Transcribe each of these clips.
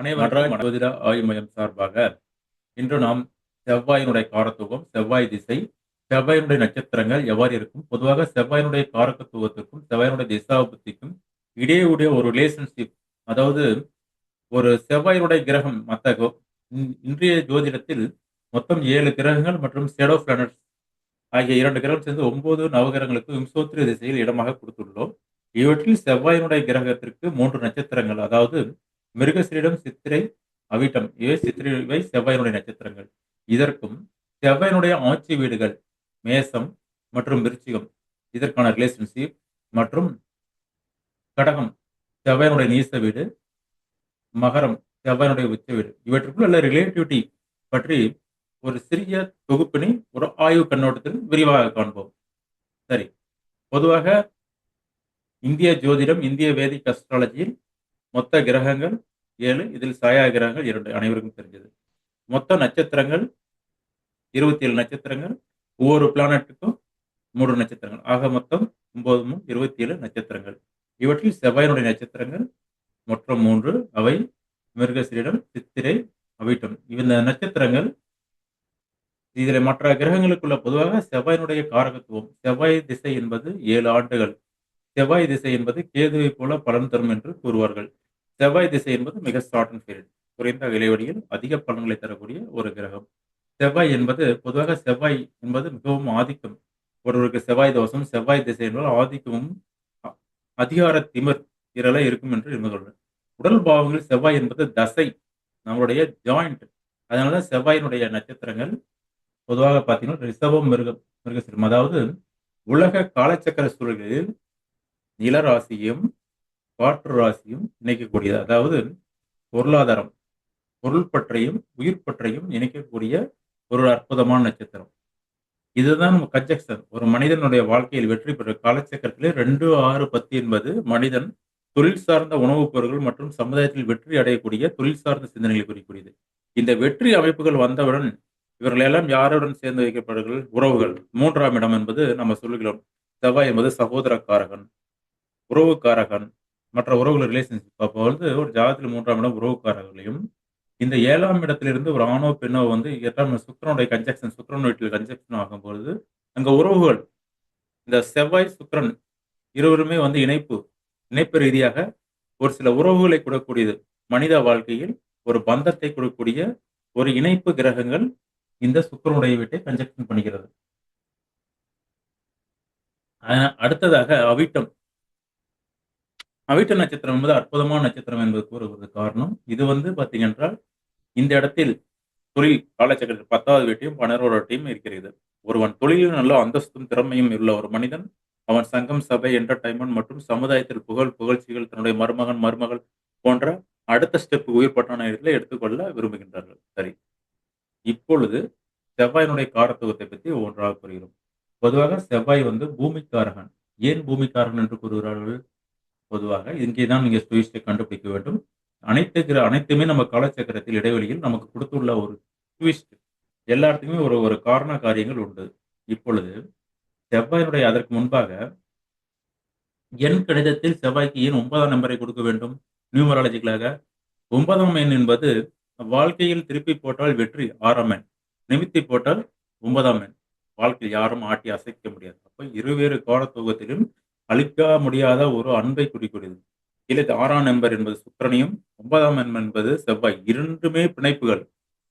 அனைவரும் ஜோதிட ஆய்வு மையம் சார்பாக இன்று நாம் செவ்வாயினுடைய காரத்துவம் செவ்வாய் திசை செவ்வாயினுடைய நட்சத்திரங்கள் எவ்வாறு இருக்கும்? பொதுவாக செவ்வாயினுடைய காரகத்துவத்திற்கும் செவ்வாயினுடைய திசாபுத்திக்கும் இடையே உடைய ஒரு ரிலேஷன்ஷிப் அதாவது ஒரு செவ்வாயினுடைய கிரகம் மற்ற இன்றைய ஜோதிடத்தில் மொத்தம் ஏழு கிரகங்கள் மற்றும் ஷேடோ பிளானட்ஸ் ஆகிய இரண்டு கிரகம் சேர்ந்து ஒன்பது நவகிரகங்களுக்கு விம்சோத்திரிய திசையில் இடமாக கொடுத்துள்ளோம். இவற்றில் செவ்வாயினுடைய கிரகத்திற்கு மூன்று நட்சத்திரங்கள் அதாவது மிருகசிரிடம் சித்திரை அவிட்டம். இவை சித்திரை இவை செவ்வாயினுடைய நட்சத்திரங்கள். இதற்கும் செவ்வாயினுடைய ஆட்சி வீடுகள் மேசம் மற்றும் விருச்சிகம். இதற்கான ரிலேஷன்ஷிப் மற்றும் கடகம் செவ்வாயினுடைய நீச வீடு மகரம் செவ்வாயினுடைய உச்ச வீடு. இவற்றுக்குள் உள்ள ரிலேட்டிவிட்டி பற்றி ஒரு சிறிய தொகுப்பினை ஒரு ஆய்வு கண்ணோட்டத்தில் விரிவாக காண்போம். சரி. பொதுவாக இந்திய ஜோதிடம் இந்திய வேதிக் அஸ்ட்ராலஜியில் மொத்த கிரகங்கள் ஏழு இதில் சாயா கிரகங்கள் இரண்டு அனைவருக்கும் தெரிஞ்சது. மொத்த நட்சத்திரங்கள் இருபத்தி ஏழு நட்சத்திரங்கள் ஒவ்வொரு பிளானட்டுக்கும் மூன்று நட்சத்திரங்கள். ஆக மொத்தம் ஒன்பது மூணு இருபத்தி ஏழு நட்சத்திரங்கள். இவற்றில் செவ்வாயினுடைய நட்சத்திரங்கள் மொத்தம் மூன்று அவை மிருகசிரிடம் சித்திரை அவிட்டம். இந்த நட்சத்திரங்கள் இதில் மற்ற கிரகங்களுக்குள்ள பொதுவாக செவ்வாயினுடைய காரகத்துவம். செவ்வாய் திசை என்பது ஏழு ஆண்டுகள். செவ்வாய் திசை என்பது கேதுவை போல பலன் தரும் என்று கூறுவார்கள். செவ்வாய் திசை என்பது மிக ஷார்ட் அண்ட் பீரியட் குறைந்த இடைவெளியில் அதிக பலன்களை தரக்கூடிய ஒரு கிரகம். செவ்வாய் என்பது பொதுவாக செவ்வாய் என்பது மிகவும் ஆதிக்கம். ஒருவருக்கு செவ்வாய் தோஷம் செவ்வாய் திசை என்பது ஆதிக்கமும் அதிகார திமிர் இரலை இருக்கும் என்று இருந்துள்ளனர் உடல் பாவங்கள் செவ்வாய் என்பது தசை நம்மளுடைய ஜாயிண்ட் அதனால செவ்வாயினுடைய நட்சத்திரங்கள் பொதுவாக பார்த்தீங்கன்னா ரிசவம் மிருகம் மிருகசிரம். அதாவது உலக காலச்சக்கர சூழல்களில் நிலராசியும் காற்று ராசியும் இணைக்கக்கூடியது. அதாவது பொருளாதாரம் பொருள் பற்றையும் உயிர் பற்றையும் இணைக்கக்கூடிய ஒரு அற்புதமான நட்சத்திரம். இதுதான் நம்ம கன்ஜெக்ஷன் ஒரு மனிதனுடைய வாழ்க்கையில் வெற்றி பெற்ற காலச்சக்கரத்திலே ரெண்டு ஆறு பத்து என்பது மனிதன் தொழில் சார்ந்த உணவுப் பொருட்கள் மற்றும் சமுதாயத்தில் வெற்றி அடையக்கூடிய தொழில் சார்ந்த சிந்தனைகளை குறிக்கூடியது இந்த வெற்றி அமைப்புகள் வந்தவுடன் இவர்கள் எல்லாம் யாருடன் சேர்ந்து வைக்கப்படுகள் உறவுகள். மூன்றாம் இடம் என்பது நம்ம சொல்லுகிறோம். செவ்வாய் என்பது சகோதரக்காரகன். உறவுக்காரகன் மற்ற உறவுகள் ரிலேஷன்ஷிப் அப்போ வந்து ஒரு ஜாதத்தில் மூன்றாம் இடம் உறவுக்காரர்களையும் இந்த ஏழாம் இடத்திலிருந்து ஒரு ஆணோ பெண்ணோ வந்து எட்டாம் இடம் கன்ஜெக்ஷன் சுக்கரன் வீட்டில் கன்ஜெக்ஷன் ஆகும்பொழுது அங்க உறவுகள் இந்த செவ்வாய் சுக்கரன் இருவருமே வந்து இணைப்பு இணைப்பு ரீதியாக ஒரு சில உறவுகளை கொடுக்கக்கூடியது. மனித வாழ்க்கையில் ஒரு பந்தத்தை கொடுக்கக்கூடிய ஒரு இணைப்பு கிரகங்கள் இந்த சுக்கரனுடைய வீட்டை கன்ஜெக்ஷன் பண்ணுகிறது அடுத்ததாக அவிட்டம். அவிட்ட நட்சத்திரம் என்பது அற்புதமான நட்சத்திரம் என்பது கூறுவது காரணம். இது வந்து பார்த்தீங்கன்றால் இந்த இடத்தில் தொழில் காலச்சக்கரத்தில் பத்தாவது வீட்டையும் பன்னெரோட வீட்டையும் இருக்கிறது. ஒருவன் தொழிலில் நல்ல அந்தஸ்தும் திறமையும் உள்ள ஒரு மனிதன் அவன் சங்கம் சபை என்டர்டைன்மெண்ட் மற்றும் சமுதாயத்தில் புகழ் புகழ்ச்சிகள் தன்னுடைய மருமகன் மருமகள் போன்ற அடுத்த ஸ்டெப் உயிர்பட்டான இடத்துல எடுத்துக்கொள்ள விரும்புகின்றார்கள். சரி. இப்பொழுது செவ்வாயினுடைய காரத்துவத்தை பற்றி ஒன்றாக கூறுகிறோம். பொதுவாக செவ்வாய் வந்து பூமிக்காரகன். ஏன் பூமிக்காரகன் என்று கூறுகிறார்கள்? பொதுவாக இங்கே தான் நீங்க சுவிஸ்டை கண்டுபிடிக்க வேண்டும். அனைத்து கிர அனைத்துமே நம்ம காலச்சக்கரத்தில் இடைவெளியில் நமக்கு கொடுத்துள்ள ஒரு ட்விஸ்ட் எல்லாத்துக்குமே ஒரு ஒரு காரண காரியங்கள் உண்டு. இப்பொழுது செவ்வாயினுடைய அதற்கு முன்பாக எண் கணிதத்தில் செவ்வாய்க்கு ஏன் ஒன்பதாம் நம்பரை கொடுக்க வேண்டும். நியூமராலஜிக்கலாக ஒன்பதாம் எண் என்பது வாழ்க்கையில் திருப்பி போட்டால் வெற்றி ஆறாம் எண். நிமித்தி போட்டால் ஒன்பதாம் எண். வாழ்க்கையில் யாரும் ஆட்டி அசைக்க முடியாது. அப்போ இருவேறு காலத்துவத்திலும் அழிக்க முடியாத ஒரு அன்பை குறிக்கிறது இல்லை ஆறாம் நம்பர் என்பது சுக்கிரனையும் ஒன்பதாம் எண் என்பது செவ்வாய். இரண்டுமே பிணைப்புகள்.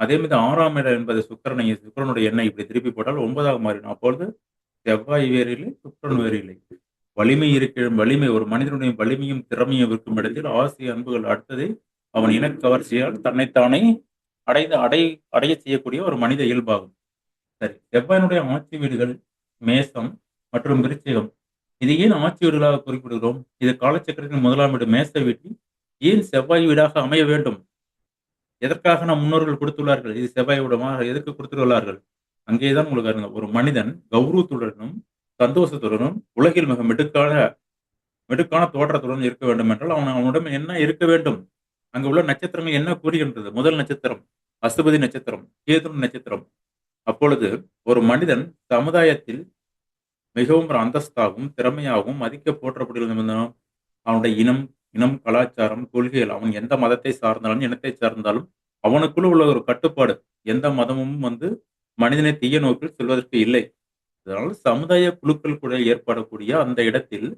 அதே மாதிரி ஆறாம் இடம் என்பது சுக்கிரனை சுக்கிரனுடைய எண்ணெய் இப்படி திருப்பி போட்டால் ஒன்பதாக மாறிடும் அப்பொழுது செவ்வாய் வேறு இல்லை சுக்கிரன் வேறு இல்லை. வலிமை இருக்கிற வலிமை ஒரு மனிதனுடைய வலிமையும் திறமையும் இருக்கும் இடத்தில் ஆசை அன்புகள் அடுத்ததை அவன் இனக்கவர்ச்சியால் தன்னைத்தானே அடைந்து அடை அடைய செய்யக்கூடிய ஒரு மனித இயல்பாகும். சரி செவ்வாயினுடைய ஆட்சி வீடுகள் மேசம் மற்றும் விருச்சிகம். இது ஏன் ஆட்சி வீடுகளாக குறிப்பிடுகிறோம்? இது காலச்சக்கரத்தின் முதலாம் வீடு மேச வீட்டில் ஏன் செவ்வாய் வீடாக அமைய வேண்டும்? எதற்காக நம் முன்னோர்கள் கொடுத்துள்ளார்கள்? இது செவ்வாய் விடமாக எதற்கு கொடுத்துள்ளார்கள்? அங்கேதான் உங்களுக்கு அருங்க ஒரு மனிதன் கௌரவத்துடனும் சந்தோஷத்துடனும் உலகில் மிக மிடுக்கான மிடுக்கான தோற்றத்துடன் இருக்க வேண்டும் என்றால் அவன் அவனிடம் என்ன இருக்க வேண்டும்? அங்கு உள்ள நட்சத்திரங்கள் என்ன கூறுகின்றது? முதல் நட்சத்திரம் அசுபதி நட்சத்திரம் கேது நட்சத்திரம். அப்பொழுது ஒரு மனிதன் சமுதாயத்தில் மிகவும் ஒரு அந்தஸ்தாகவும் திறமையாகவும் மதிக்க போற்றப்படுகிறது அவனுடைய இனம் இனம், கலாச்சாரம், கொள்கைகள் அவன் எந்த மதத்தை சார்ந்தாலும், இனத்தை சார்ந்தாலும் அவனுக்குள்ள உள்ள ஒரு கட்டுப்பாடு. எந்த மதமும் வந்து மனிதனை தீய நோக்கில் செல்வதற்கு இல்லை. அதனால் சமுதாய குழுக்கள் கூட ஏற்படக்கூடிய அந்த இடத்தில்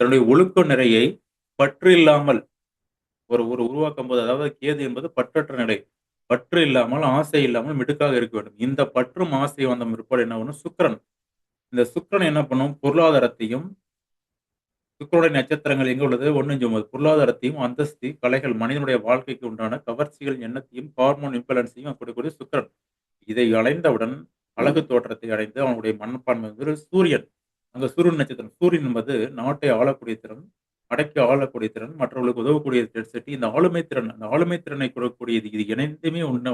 தன்னுடைய ஒழுக்க நிறையை பற்று இல்லாமல் ஒரு ஒரு உருவாக்கும் போது அதாவது கேது என்பது பற்றற்ற நிலை. பற்று இல்லாமல், ஆசை இல்லாமல் மிடுக்காக இருக்க வேண்டும். இந்த பற்றும் ஆசையும் வந்த பிற்பாடு என்ன ஒன்று சுக்கிரன். இந்த சுக்கிரன் என்ன பண்ணும் பொருளாதாரத்தையும் சுக்கிரனுடைய நட்சத்திரங்கள் எங்க உள்ளது 1, பொருளாதாரத்தையும், அந்தஸ்தி கலைகள், மனிதனுடைய வாழ்க்கைக்கு உண்டான கவர்ச்சிகள், எண்ணத்தையும், ஹார்மோன் இம்பலன்ஸையும் கொடுக்கக்கூடிய சுக்கிரன். இதை அடைந்தவுடன் அழகு தோற்றத்தை அடைந்து அவனுடைய மனப்பான்மை வந்து சூரியன். அங்க சூரியன் நட்சத்திரம். சூரியன் என்பது நாட்டை ஆளக்கூடிய திறன், அடக்கி ஆளக்கூடிய திறன், மற்றவர்களுக்கு உதவக்கூடிய சட்டி இந்த ஆளுமை திறன். அந்த ஆளுமை திறனை கொடுக்கக்கூடியது இது இணைந்துமே ஒன்று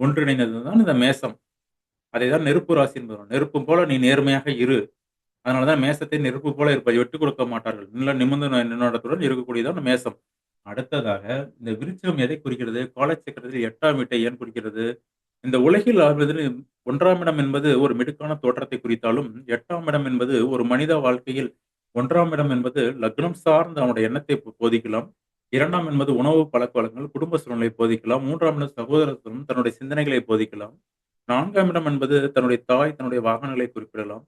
ஒன்றிணைந்தது தான் இந்த மேசம். அதைதான் நெருப்பு ராசி என்பது. நெருப்பு போல நீ நேர்மையாக இரு. அதனால தான் மேசத்தை நெருப்பு போல இருப்பார். விட்டுக் கொடுக்க மாட்டார்கள். நல்ல நிமிர்ந்த நின்னடத்துடன் இருக்கக்கூடியதான் மேசம். அடுத்ததாக இந்த விருச்சம் எதை குறிக்கிறது? காலச்சக்கரத்தில் எட்டாம் வீட்டை ஏன் குறிக்கிறது? இந்த உலகில் ஆழ்வதில் ஒன்றாம் இடம் என்பது ஒரு மிடுக்கான தோற்றத்தை குறித்தாலும், எட்டாம் இடம் என்பது ஒரு மனித வாழ்க்கையில் ஒன்றாம் இடம் என்பது லக்னம் சார்ந்த அவனுடைய எண்ணத்தை போதிக்கலாம். இரண்டாம் என்பது உணவு பழக்கவழக்கங்கள், குடும்ப சூழ்நிலை போதிக்கலாம். மூன்றாம் இடம் சகோதரத்துவம், தன்னுடைய சிந்தனைகளை போதிக்கலாம். நான்காம் இடம் என்பது தன்னுடைய தாய், தன்னுடைய வாகனங்களை குறிப்பிடலாம்.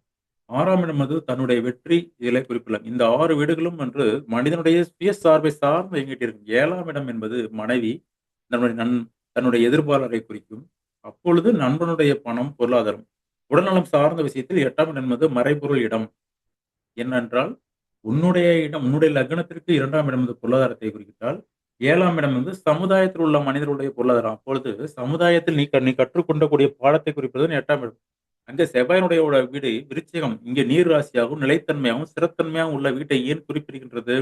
ஆறாம் இடம் என்பது தன்னுடைய வெற்றி இதிலே குறிப்பிடலாம். இந்த ஆறு வீடுகளும் என்று மனிதனுடைய சுயசார்பை சார்ந்து இயங்கிட்டு இருக்கும். ஏழாம் இடம் என்பது மனைவி, தன்னுடைய நன் தன்னுடைய எதிர்பாளரை குறிக்கும். அப்பொழுது நண்பனுடைய பணம், பொருளாதாரம். உடல்நலம் சார்ந்த விஷயத்தில் எட்டாம் இடம் என்பது மறைபொருள் இடம். என்னென்றால், உன்னுடைய இடம் உன்னுடைய லக்னத்திற்கு இரண்டாம் இடம் என்பது பொருளாதாரத்தை குறிப்பிட்டால் ஏழாம் இடம் வந்து சமுதாயத்தில் உள்ள மனிதர்களுடைய பொருளாதாரம். அப்பொழுது சமுதாயத்தில் நீ நீ கற்றுக்கொண்டக்கூடிய பாடத்தை குறிப்பது எட்டாம் இடம். அங்கே செவ்வாயினுடைய வீடு விருச்சிகம். இங்கே நீர் ராசியாகவும், நிலைத்தன்மையாகவும், சிறத்தன்மையாகவும் உள்ள வீட்டை ஏன் குறிப்பிடுகின்றது?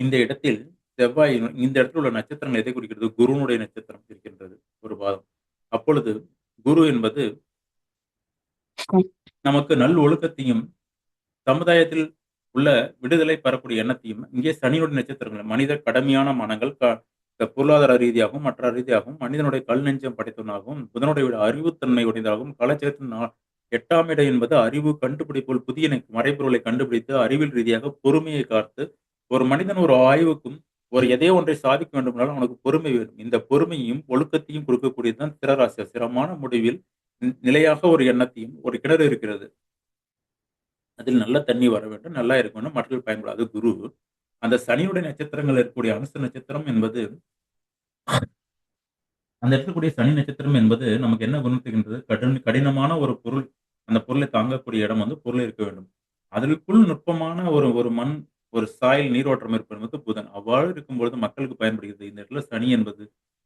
இந்த இடத்தில் செவ்வாய் இந்த இடத்தில் உள்ள நட்சத்திரங்கள் எதை குறிக்கிறது? குருனுடைய நட்சத்திரம் இருக்கின்றது ஒரு பாதம். அப்பொழுது குரு என்பது நமக்கு நல் ஒழுக்கத்தையும், சமுதாயத்தில் உள்ள விடுதலை பெறக்கூடிய எண்ணத்தையும், இங்கே சனியுடைய நட்சத்திரங்கள் மனித கடமையான மனங்கள் க பொருளாதார ரீதியாகவும், மற்ற ரீதியாகவும் மனிதனுடைய கல் நெஞ்சம் படைத்தவனாகவும், புதனுடைய அறிவுத்தன்மை உடையதாகவும், கலாச்சாரத்தின் எட்டாம் இடம் என்பது அறிவு கண்டுபிடிப்புகள் புதிய மறைபொருளை கண்டுபிடித்து, அறிவியல் ரீதியாக பொறுமையை காத்து, ஒரு மனிதன் ஒரு ஆய்வுக்கும், ஒரு எதையோ ஒன்றை சாதிக்க வேண்டுமானால் அவனுக்கு பொறுமை வேணும். இந்த பொறுமையும், ஒழுக்கத்தையும் கொடுக்கக்கூடியது தான் ஸ்திரராசி. முடிவில் நிலையாக ஒரு எண்ணத்தையும், ஒரு கிணறு இருக்கிறது. அதில் நல்ல தண்ணி வர வேண்டும், நல்லா இருக்க வேண்டும், மற்றவர்கள் பயன்படாது குரு. அந்த சனியுடைய நட்சத்திரங்கள் இருக்கக்கூடிய அனுச நட்சத்திரம் என்பது அந்த இருக்கக்கூடிய சனி நட்சத்திரம் என்பது நமக்கு என்ன குணத்துகின்றது கடின கடினமான ஒரு பொருள், அந்த பொருளை தாங்கக்கூடிய இடம் வந்து பொருள் இருக்க வேண்டும். அதற்குள் நுட்பமான ஒரு ஒரு மண், ஒரு சாயல் நீரோட்டம் இருப்பது புதன். அவ்வாறு இருக்கும்பொழுது மக்களுக்கு பயன்படுகிறது. இந்த இடத்துல சனி என்பது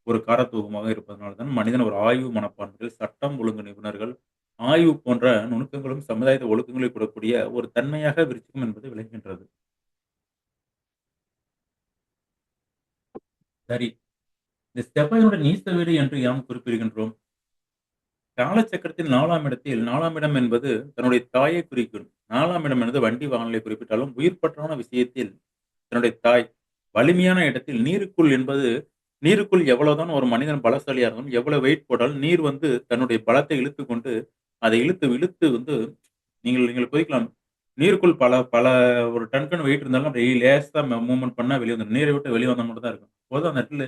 ஒரு காரத்துவமாக இருப்பதனால தான் மனிதன் ஒரு ஆய்வு மனப்பான்மைகள், சட்டம் ஒழுங்கு நிபுணர்கள், ஆய்வு போன்ற நுணுக்கங்களும், சமுதாயத்தை ஒழுக்கங்களை கூடக்கூடிய ஒரு தன்மையாக விருச்சிகம் என்பது விளங்குகின்றது. சரி. இந்த செவ்வாயினுடைய நீச வீடு என்று யாம் குறிப்பிடுகின்றோம். காலச்சக்கரத்தின் நாலாம் இடத்தில் நாலாம் இடம் என்பது தன்னுடைய தாயை குறிக்கும். நாலாம் இடம் என்பது வண்டி வாகனங்களை குறிப்பிட்டாலும், உயிர் பற்றான விஷயத்தில் தன்னுடைய தாய். வலிமையான இடத்தில் நீருக்குள் என்பது நீருக்குள் எவ்வளவுதான் ஒரு மனிதன் பலசாலியாக இருந்தாலும், எவ்வளவு வெயிட் போட்டாலும் நீர் வந்து தன்னுடைய பலத்தை இழுத்து கொண்டு, அதை இழுத்து இழுத்து வந்து நீங்கள் நீங்கள் கொதிக்கலாம். நீருக்குள் பல பல ஒரு டன்கன் வெயிட் இருந்தாலும் அப்படியே லேசாக மூவ்மெண்ட் பண்ணால் வெளியே வந்து நீரை விட்டு வெளியே வந்தால் மட்டும் தான் இருக்கும். போது அந்த இடத்துல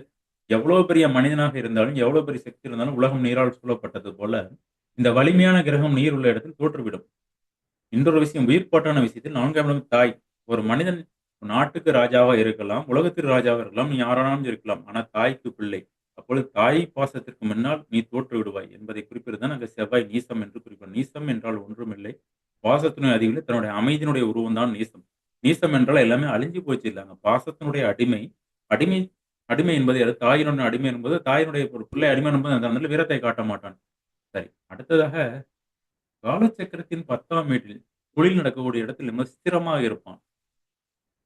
எவ்வளோ பெரிய மனிதனாக இருந்தாலும், எவ்வளோ பெரிய சக்தி இருந்தாலும், உலகம் நீரால் சூழப்பட்டது போல, இந்த வலிமையான கிரகம் நீர் உள்ள இடத்தில் தோற்றுவிடும். இன்னொரு விஷயம் உயிர்ப்பாட்டான விஷயத்தில் நான்காம் இடம் தாய். ஒரு மனிதன் நாட்டுக்கு ராஜாவாக இருக்கலாம், உலகத்திற்கு ராஜாவாக இருக்கலாம், நீ யாரானாலும் இருக்கலாம். ஆனால் தாய்க்கு பிள்ளை. அப்பொழுது தாய் பாசத்திற்கு முன்னால் நீ தோற்று விடுவாய் என்பதை குறிப்பிடுவது தான் அங்க செவ்வாய் நீசம் என்று குறிப்பிடும். நீசம் என்றால் ஒன்றுமில்லை. பாசத்தினுடைய அதிகளை தன்னுடைய அமைதியினுடைய உருவம் தான் நீசம். நீசம் என்றால் எல்லாமே அழிஞ்சு போச்சு இல்லாங்க பாசத்தினுடைய அடிமை. அடிமை அடிமை என்பது யாரு? தாயினுடைய அடிமை என்பது தாயினுடைய ஒரு பிள்ளை அடிமை என்பது அந்த இடத்துல வீரத்தை காட்ட மாட்டான். சரி. அடுத்ததாக காலச்சக்கரத்தின் 10ஆம் வீட்டில் தொழில் நடக்கக்கூடிய இடத்தில் ரொம்ப ஸ்திரமாக இருப்பான்.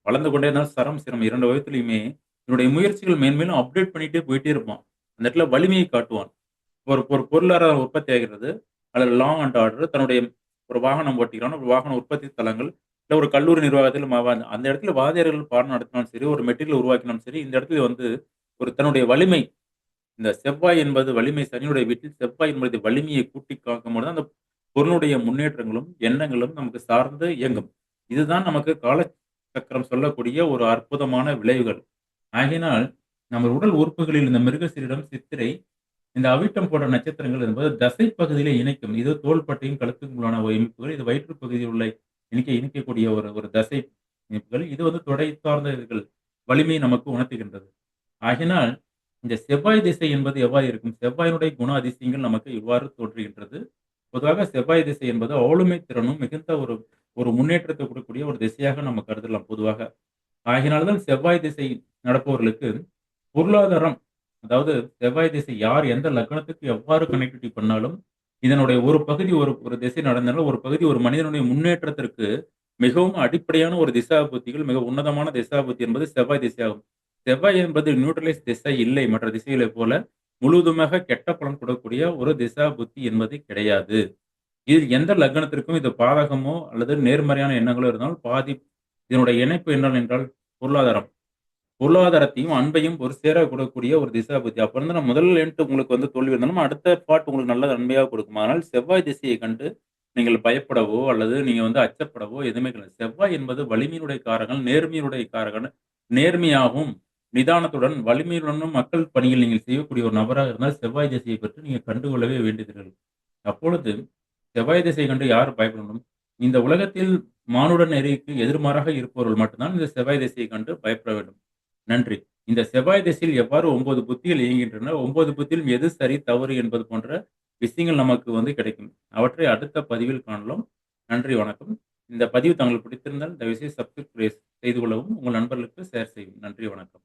வளர்ந்து கொண்டே இருந்தால் சரம், சிரம் இரண்டு வயதுலையுமே இவனுடைய முயற்சிகள் மேன்மேலும் அப்டேட் பண்ணிட்டே போயிட்டே இருப்பான். அந்த இடத்துல வலிமையை காட்டுவான். ஒரு ஒரு பொருளாதார உற்பத்தி ஆகிறது. அல்லது லாங் அண்ட் ஆர்டர் தன்னுடைய ஒரு வாகனம் ஓட்டிக்கிறான் ஒரு வாகன உற்பத்தி தலங்கள் இல்லை ஒரு கல்லூரி நிர்வாகத்தில் அந்த இடத்துல வாதியர்கள் பாடம் நடத்தினாலும் சரி, ஒரு மெட்டீரியல் உருவாக்கினாலும் சரி, இந்த இடத்துல வந்து ஒரு தன்னுடைய வலிமை இந்த செவ்வாய் என்பது வலிமை சனியுடைய வீட்டில் செவ்வாய் என்பது வலிமையை கூட்டி காக்கும் பொழுது அந்த பொருளுடைய முன்னேற்றங்களும், எண்ணங்களும் நமக்கு சார்ந்து இயங்கும். இதுதான் நமக்கு கால சக்கரம் சொல்லக்கூடிய ஒரு அற்புதமான விளைவுகள். ஆகையினால், நம்ம உடல் உறுப்புகளில் இந்த மிருகசீரிடம், சித்திரை, இந்த அவிட்டம் போன்ற நட்சத்திரங்கள் என்பது தசை பகுதியிலே இணைக்கும். இது தோள்பட்டையும், கழுத்துக்குள்ளான இணைப்புகள். இது வயிற்று பகுதியில் உள்ள இணைக்க இணைக்கக்கூடிய ஒரு ஒரு தசை இணைப்புகள். இது வந்து தொடை சார்ந்த இதுகள் வலிமையை நமக்கு உணர்த்துகின்றது. ஆகையினால், இந்த செவ்வாய் திசை என்பது எவ்வாறு இருக்கும்? செவ்வாயினுடைய குண அதிசயங்கள் நமக்கு இவ்வாறு தோன்றுகின்றது. பொதுவாக செவ்வாய் திசை என்பது ஆளுமை திறனும் மிகுந்த ஒரு ஒரு முன்னேற்றத்தை கொடுக்கக்கூடிய ஒரு திசையாக நம்ம கருதலாம் பொதுவாக. ஆகினால்தான் செவ்வாய் திசை நடப்பவர்களுக்கு பொருளாதாரம் அதாவது செவ்வாய் திசை யார் எந்த லக்னத்துக்கு எவ்வாறு கனெக்டிவிட்டி பண்ணாலும், இதனுடைய ஒரு பகுதி ஒரு ஒரு திசை நடந்தாலும், ஒரு பகுதி ஒரு மனிதனுடைய முன்னேற்றத்திற்கு மிகவும் அடிப்படையான ஒரு திசாபுத்திகள், மிக உன்னதமான திசாபுத்தி என்பது செவ்வாய் திசையாகும். செவ்வாய் என்பது நியூட்ரலைஸ் திசை இல்லை. மற்ற திசைகளைப் போல முழுவதுமாக கெட்ட பலன் கொடுக்கக்கூடிய ஒரு திசாபுத்தி என்பது கிடையாது. இதில் எந்த லக்னத்திற்கும் இது பாதகமோ அல்லது நேர்மறையான எண்ணங்களோ இருந்தாலும் பாதி இதனுடைய இணைப்பு என்னவென்றால் பொருளாதாரம். பொருளாதாரத்தையும், அன்பையும் ஒரு சேர கொடுக்கக்கூடிய ஒரு திசாபுத்தி. அப்போ வந்து நான் முதல் எண்ட் உங்களுக்கு வந்து தோல்வி இருந்தாலும், அடுத்த பாட்டு உங்களுக்கு நல்ல நன்மையாக கொடுக்கும். அதனால் செவ்வாய் திசையை கண்டு நீங்கள் பயப்படவோ, அல்லது நீங்கள் வந்து அச்சப்படவோ எதுவுமே கிடையாது. செவ்வாய் என்பது வலிமையினுடைய காரகன், நேர்மையினுடைய காரகன். நேர்மையாகவும், நிதானத்துடன், வலிமையுடனும் மக்கள் பணியில் நீங்கள் செய்யக்கூடிய ஒரு நபராக இருந்தால், செவ்வாய் திசையை பற்றி நீங்கள் கண்டுகொள்ளவே வேண்டியதில்லை. அப்பொழுது செவ்வாய் திசையை கண்டு யார் பயப்படணும்? இந்த உலகத்தில் மானுட நெறிக்கு எதிர்மாறாக இருப்பவர்கள் மட்டும்தான் இந்த செவ்வாய் திசையை கண்டு பயப்பட வேண்டும். நன்றி. இந்த செவ்வாய் திசையில் எவ்வாறு ஒன்பது புத்திகள் இயங்குகின்றன, ஒன்பது புத்தியிலும் எது சரி, தவறு என்பது போன்ற விஷயங்கள் நமக்கு வந்து கிடைக்கும். அவற்றை அடுத்த பதிவில் காணலாம். நன்றி, வணக்கம். இந்த பதிவு தங்களுக்கு பிடித்திருந்தால் தயவுசெய்து சப்ஸ்கிரைப் செய்து கொள்ளவும், உங்கள் நண்பர்களுக்கு ஷேர் செய்யும் நன்றி, வணக்கம்.